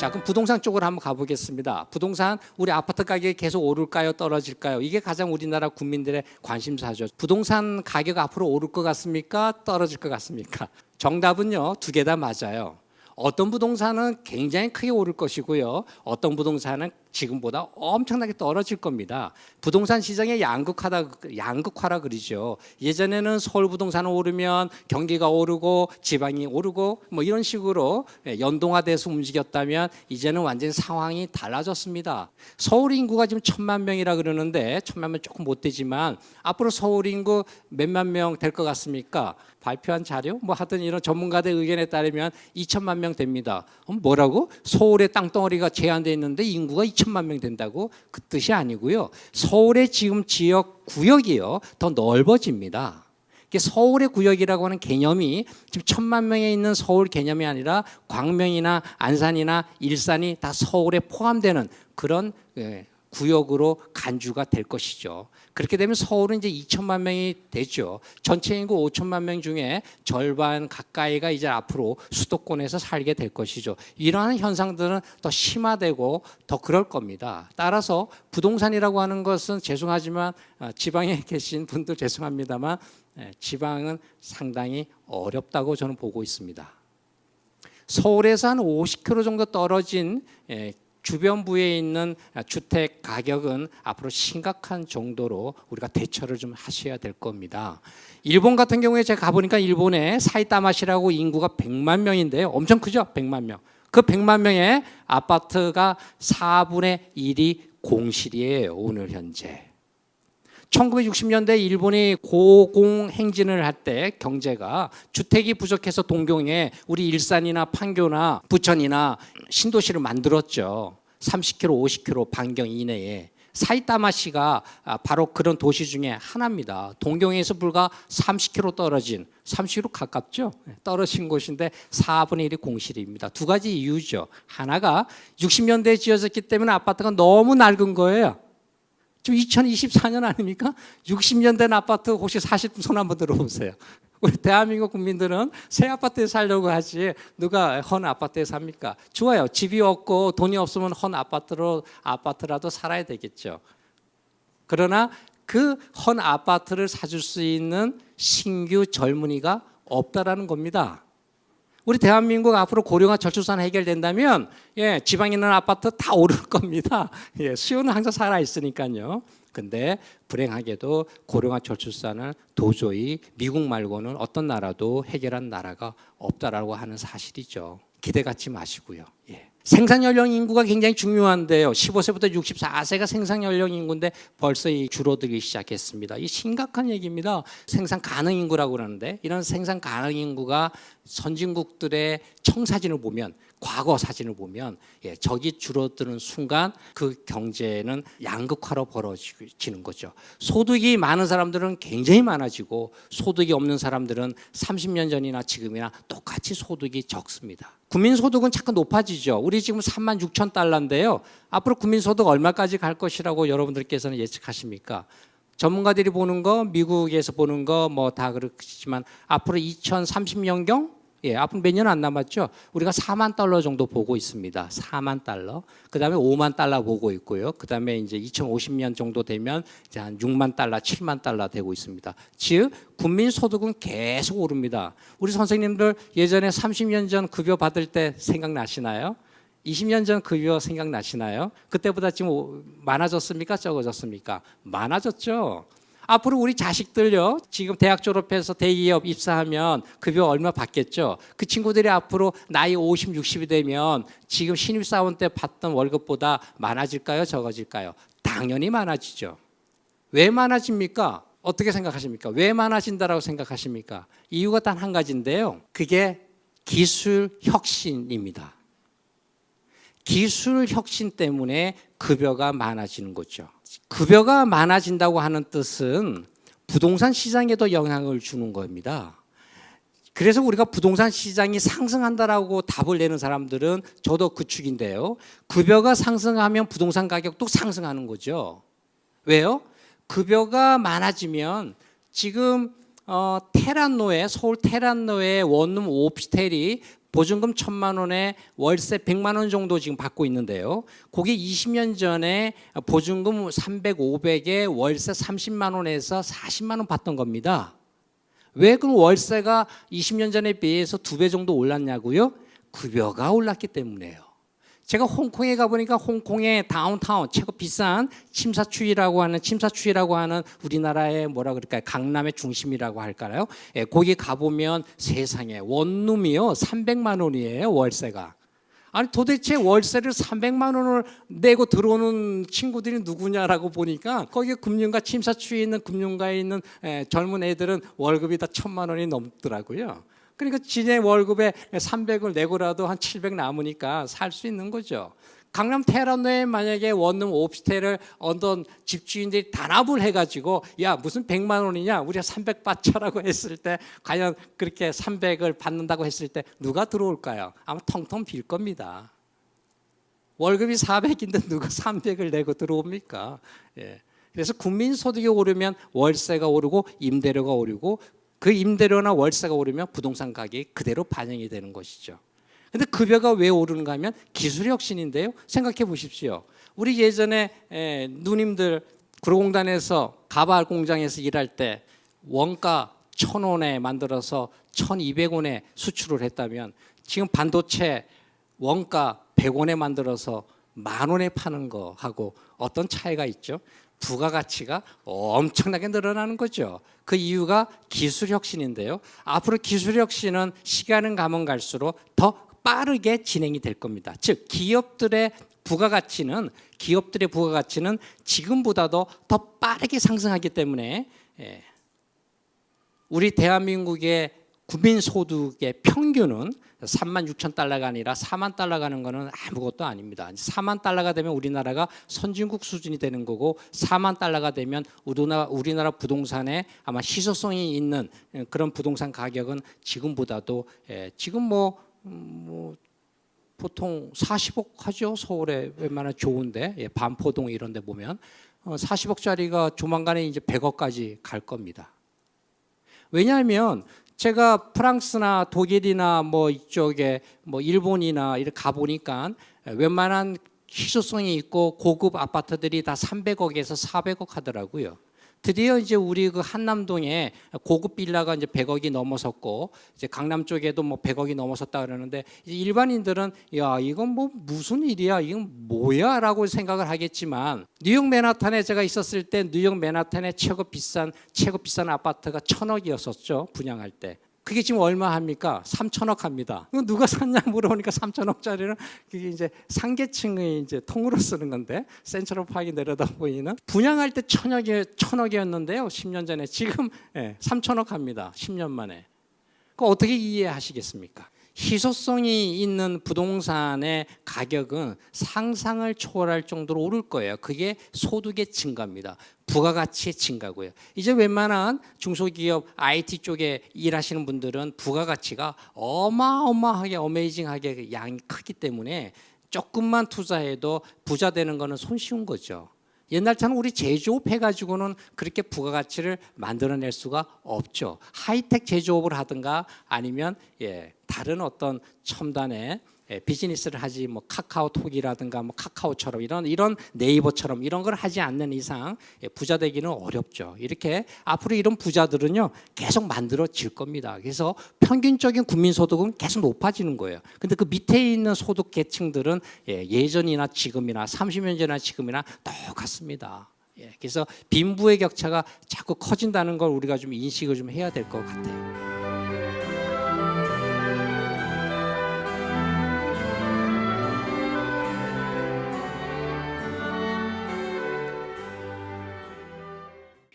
자, 그럼 부동산 쪽으로 한번 가보겠습니다. 부동산 우리 아파트 가격이 계속 오를까요, 떨어질까요? 이게 가장 우리나라 국민들의 관심사죠. 부동산 가격 앞으로 오를 것 같습니까, 떨어질 것 같습니까? 정답은요, 두 개 다 맞아요. 어떤 부동산은 굉장히 크게 오를 것이고요. 어떤 부동산은 지금보다 엄청나게 떨어질 겁니다. 부동산 시장의 양극화다 양극화라 그러죠. 예전에는 서울 부동산은 오르면 경기가 오르고 지방이 오르고 뭐 이런 식으로 예, 연동화돼서 움직였다면 이제는 완전히 상황이 달라졌습니다. 서울 인구가 지금 천만 명이라 그러는데 천만 명 조금 못 되지만 앞으로 서울 인구 몇만 명 될 것 같습니까? 발표한 자료 뭐 하든 이런 전문가들 의견에 따르면 2천만 명 됩니다. 그럼 뭐라고? 서울의 땅덩어리가 제한돼 있는데 인구가 2천만 명 된다고? 그 뜻이 아니고요. 서울의 지금 지역 구역이요 더 넓어집니다. 서울의 구역이라고 하는 개념이 지금 천만 명에 있는 서울 개념이 아니라 광명이나 안산이나 일산이 다 서울에 포함되는 그런 예, 구역으로 간주가 될 것이죠. 그렇게 되면 서울은 이제 2천만 명이 되죠. 전체 인구 5천만 명 중에 절반 가까이가 이제 앞으로 수도권에서 살게 될 것이죠. 이러한 현상들은 더 심화되고 더 그럴 겁니다. 따라서 부동산이라고 하는 것은 죄송하지만 아, 지방에 계신 분들 죄송합니다만 예, 지방은 상당히 어렵다고 저는 보고 있습니다. 서울에서 한 50km 정도 떨어진 예, 주변부에 있는 주택 가격은 앞으로 심각한 정도로 우리가 대처를 좀 하셔야 될 겁니다. 일본 같은 경우에 제가 가보니까 일본에 사이타마시라고 인구가 100만 명인데요. 엄청 크죠? 100만 명. 그 100만 명의 아파트가 4분의 1이 공실이에요. 오늘 현재. 1960년대 일본이 고공 행진을 할 때 경제가 주택이 부족해서 동경에 우리 일산이나 판교나 부천이나 신도시를 만들었죠. 30km, 50km 반경 이내에 사이타마시가 아, 바로 그런 도시 중에 하나입니다. 동경에서 불과 30km 떨어진 30km 가깝죠. 떨어진 곳인데 4분의 1이 공실입니다. 두 가지 이유죠. 하나가 60년대에 지어졌기 때문에 아파트가 너무 낡은 거예요. 지금 2024년 아닙니까? 60년 된 아파트 혹시 사실 손 한번 들어보세요. 우리 대한민국 국민들은 새 아파트에 살려고 하지 누가 헌 아파트에 삽니까? 좋아요. 집이 없고 돈이 없으면 헌 아파트로 아파트라도 살아야 되겠죠. 그러나 그 헌 아파트를 사줄 수 있는 신규 젊은이가 없다라는 겁니다. 우리 대한민국 앞으로 고령화 저출산 해결된다면 예, 지방에 있는 아파트 다 오를 겁니다. 예, 수요는 항상 살아 있으니까요. 근데 불행하게도 고령화 저출산을 도저히 미국 말고는 어떤 나라도 해결한 나라가 없다라고 하는 사실이죠. 기대 갖지 마시고요. 예. 생산 연령 인구가 굉장히 중요한데요. 15세부터 64세가 생산 연령 인구인데 벌써 이 줄어들기 시작했습니다. 이 심각한 얘기입니다. 생산 가능 인구라고 그러는데 이런 생산 가능 인구가 선진국들의 청사진을 보면 과거 사진을 보면 예, 적이 줄어드는 순간 그 경제는 양극화로 벌어지는 거죠. 소득이 많은 사람들은 굉장히 많아지고 소득이 없는 사람들은 30년 전이나 지금이나 똑같이 소득이 적습니다. 국민 소득은 자꾸 높아지죠. 우리 지금 3만 6천 달러인데요. 앞으로 국민 소득 얼마까지 갈 것이라고 여러분들께서는 예측하십니까? 전문가들이 보는 거, 미국에서 보는 거 뭐 다 그렇지만 앞으로 2030년경 예, 앞으로 몇 년 안 남았죠. 우리가 4만 달러 정도 보고 있습니다. 4만 달러. 그다음에 5만 달러 보고 있고요. 그다음에 이제 2050년 정도 되면 이제 한 6만 달러, 7만 달러 되고 있습니다. 즉 국민 소득은 계속 오릅니다. 우리 선생님들 예전에 30년 전 급여 받을 때 생각나시나요? 20년 전 급여 생각나시나요? 그때보다 지금 많아졌습니까? 적어졌습니까? 많아졌죠. 앞으로 우리 자식들요. 지금 대학 졸업해서 대기업 입사하면 급여 얼마 받겠죠. 그 친구들이 앞으로 나이 50, 60이 되면 지금 신입사원 때 받던 월급보다 많아질까요? 적어질까요? 당연히 많아지죠. 왜 많아집니까? 어떻게 생각하십니까? 왜 많아진다라고 생각하십니까? 이유가 단 한 가지인데요. 그게 기술 혁신입니다. 기술 혁신 때문에 급여가 많아지는 거죠. 급여가 많아진다고 하는 뜻은 부동산 시장에도 영향을 주는 겁니다. 그래서 우리가 부동산 시장이 상승한다라고 답을 내는 사람들은 저도 그 축인데요. 급여가 상승하면 부동산 가격도 상승하는 거죠. 왜요? 급여가 많아지면 지금 어, 테란노에 서울 테란노에 원룸 오피스텔이 보증금 천만 원에 월세 100만 원 정도 지금 받고 있는데요. 그게 20년 전에 보증금 300, 500에 월세 30만 원에서 40만 원 받던 겁니다. 왜그 월세가 20년 전에 비해서 두 배 정도 올랐냐고요? 급여가 올랐기 때문에요. 제가 홍콩에 가보니까 홍콩의 다운타운 최고 비싼 침사추이라고 하는 침사추이라고 하는 우리나라의 뭐라 그럴까요 강남의 중심이라고 할까요? 예, 거기 가보면 세상에 원룸이요 300만 원이에요 월세가. 아니 도대체 월세를 300만 원을 내고 들어오는 친구들이 누구냐라고 보니까 거기 금융가 침사추에 있는 금융가에 있는 에, 젊은 애들은 월급이 다 천만 원이 넘더라고요. 그러니까 지네 월급에 300을 내고라도 한 700 남으니까 살 수 있는 거죠. 강남 테란노에 만약에 원룸 오피스텔을 어떤 집주인들이 단합을 해가지고 야 무슨 100만 원이냐 우리가 300 받자라고 했을 때 과연 그렇게 300을 받는다고 했을 때 누가 들어올까요? 아마 텅텅 빌 겁니다. 월급이 400인데 누가 300을 내고 들어옵니까? 예. 그래서 국민 소득이 오르면 월세가 오르고 임대료가 오르고 그 임대료나 월세가 오르면 부동산 가격이 그대로 반영이 되는 것이죠. 근데 급여가 왜 오르는가 하면 기술 혁신인데요. 생각해 보십시오. 우리 예전에 에, 누님들 구로공단에서 가발 공장에서 일할 때 원가 천 원에 만들어서 천 이백 원에 수출을 했다면 지금 반도체 원가 백 원에 만들어서 만 원에 파는 거하고 어떤 차이가 있죠? 부가가치가 엄청나게 늘어나는 거죠. 그 이유가 기술 혁신인데요. 앞으로 기술 혁신은 시간은 가면 갈수록 더 빠르게 진행이 될 겁니다. 즉 기업들의 부가가치는 기업들의 부가가치는 지금보다도 더 빠르게 상승하기 때문에 예, 우리 대한민국의 국민 소득의 평균은 3만 6천 달러가 아니라 4만 달러 가 는 거는 아무것도 아닙니다. 4만 달러가 되면 우리나라가 선진국 수준이 되는 거고 4만 달러가 되면 우리나라, 부동산에 아마 희소성이 있는 그런 부동산 가격은 지금보다도 예, 지금 뭐, 음, 뭐 보통 40억 하죠 서울에 웬만한 좋은데 예, 반포동 이런 데 보면 어, 40억짜리가 조만간에 이제 100억까지 갈 겁니다. 왜냐하면 제가 프랑스나 독일이나 뭐 이쪽에 뭐 일본이나 이렇게 가 보니까 웬만한 희소성이 있고 고급 아파트들이 다 300억에서 400억 하더라고요. 드디어 이제 우리 그 한남동에 고급 빌라가 이제 100억이 넘어섰고 이제 강남 쪽에도 뭐 100억이 넘어섰다 그러는데 일반인들은 야 이건 뭐 무슨 일이야? 이건 뭐야라고 생각을 하겠지만 뉴욕 맨하탄에 제가 있었을 때 뉴욕 맨하탄에 최고 비싼 최고 비싼 아파트가 천억이었었죠 분양할 때 그게 지금 얼마 합니까? 3천억 합니다. 누가 샀냐 물어보니까 3천억짜리는 그게 이제 상계층의 이제 통으로 쓰는 건데 센트럴 파악이 내려다 보이는 분양할 때 천억이 천억이었는데요. 10년 전에 지금 예, 3천억 합니다. 10년 만에. 그 어떻게 이해하시겠습니까? 희소성이 있는 부동산의 가격은 상상을 초월할 정도로 오를 거예요. 그게 소득의 증가입니다. 부가가치의 증가고요. 이제 웬만한 중소기업 IT 쪽에 일하시는 분들은 부가가치가 어마어마하게 어메이징하게 양이 크기 때문에 조금만 투자해도 부자 되는 거는 손쉬운 거죠. 옛날처럼 우리 제조업 해가지고는 그렇게 부가가치를 만들어낼 수가 없죠. 하이텍 제조업을 하든가 아니면 예, 다른 어떤 첨단의 예, 비즈니스를 하지 뭐 카카오톡이라든가 뭐 카카오처럼 이런 이런 네이버처럼 이런 걸 하지 않는 이상 예, 부자 되기는 어렵죠. 이렇게 앞으로 이런 부자들은요 계속 만들어질 겁니다. 그래서 평균적인 국민 소득은 계속 높아지는 거예요. 근데 그 밑에 있는 소득 계층들은 예, 예전이나 지금이나 30년 전이나 지금이나 똑같습니다. 예, 그래서 빈부의 격차가 자꾸 커진다는 걸 우리가 좀 인식을 좀 해야 될 것 같아요.